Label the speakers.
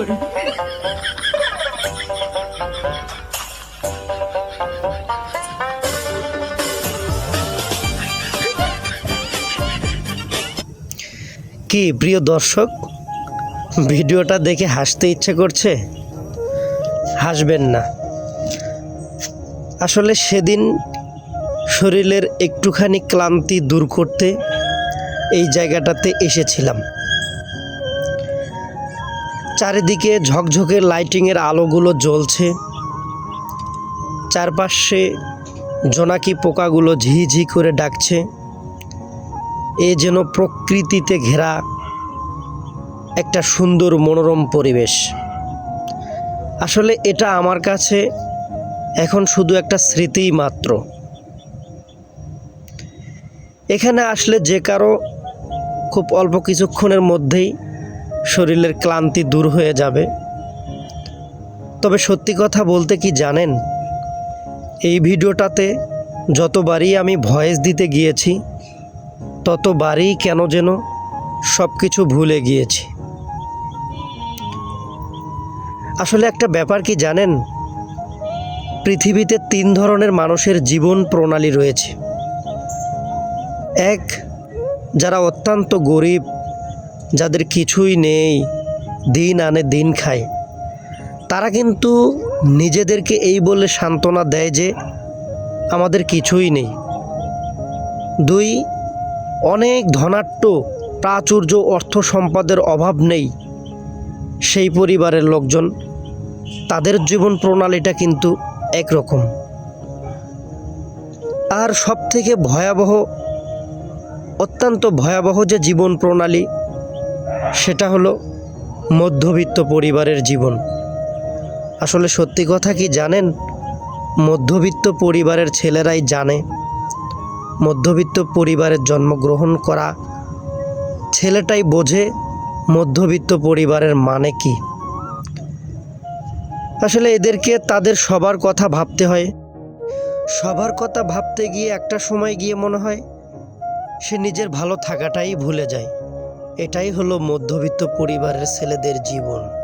Speaker 1: কি, প্রিয় দর্শক, ভিডিওটা দেখে হাসতে ইচ্ছে করছে? হাসবেন না। আসলে সেদিন শরীরের একটুখানি ক্লান্তি দূর করতে এই জায়গাটাতে এসেছিলাম। চারিদিকে ঝকঝকে লাইটিংয়ের আলোগুলো জ্বলছে। চারপাশে জোনাকি পোকাগুলো ঝিঝি করে ডাকছে। এ যেন প্রকৃতিতে ঘেরা একটা সুন্দর মনোরম পরিবেশ। আসলে এটা আমার কাছে এখন শুধু একটা স্মৃতিই মাত্র। এখানে আসলে যে কারও খুব অল্প কিছুক্ষণের মধ্যেই শরীরের ক্লান্তি দূর হয়ে যাবে। তবে সত্যি কথা বলতে কি জানেন? এই ভিডিওটাতে যতবারই আমি ভয়েস দিতে গিয়েছি, ততবারই কেন যেন সব কিছু ভুলে গিয়েছি। আসলে একটা ব্যাপার কি জানেন? পৃথিবীতে তিন ধরনের মানুষের জীবন প্রণালী রয়েছে। এক, যারা অত্যন্ত গরিব যাদের কিছুই নেই, দিন আনে দিন খায়। তারা কিন্তু নিজেদেরকে এই বলে সান্ত্বনা দেয় যে, আমাদের কিছুই নেই। দুই, অনেক ধনাট্য প্রাচুর্য অর্থ সম্পদের অভাব নেই সেই পরিবারের লোকজন। তাদের জীবন প্রণালীটা কিন্তু একরকম। আর সব থেকে ভয়াবহ, অত্যন্ত ভয়াবহ যে জীবন প্রণালী সেটা হলো মধ্যবিত্ত পরিবারের জীবন। আসলে সত্যি কথা কি জানেন? মধ্যবিত্ত পরিবারের ছেলেরাই জানে, মধ্যবিত্ত পরিবারের জন্মগ্রহণ করা ছেলেটাই বোঝে মধ্যবিত্ত পরিবারের মানে কি। আসলে এদেরকে তাদের সবার কথা ভাবতে হয়। সবার কথা ভাবতে গিয়ে একটা সময় গিয়ে মনে হয় সে নিজের ভালো থাকাটাই ভুলে যায়। এটাই হলো মধ্যবিত্ত পরিবারের ছেলেদের জীবন।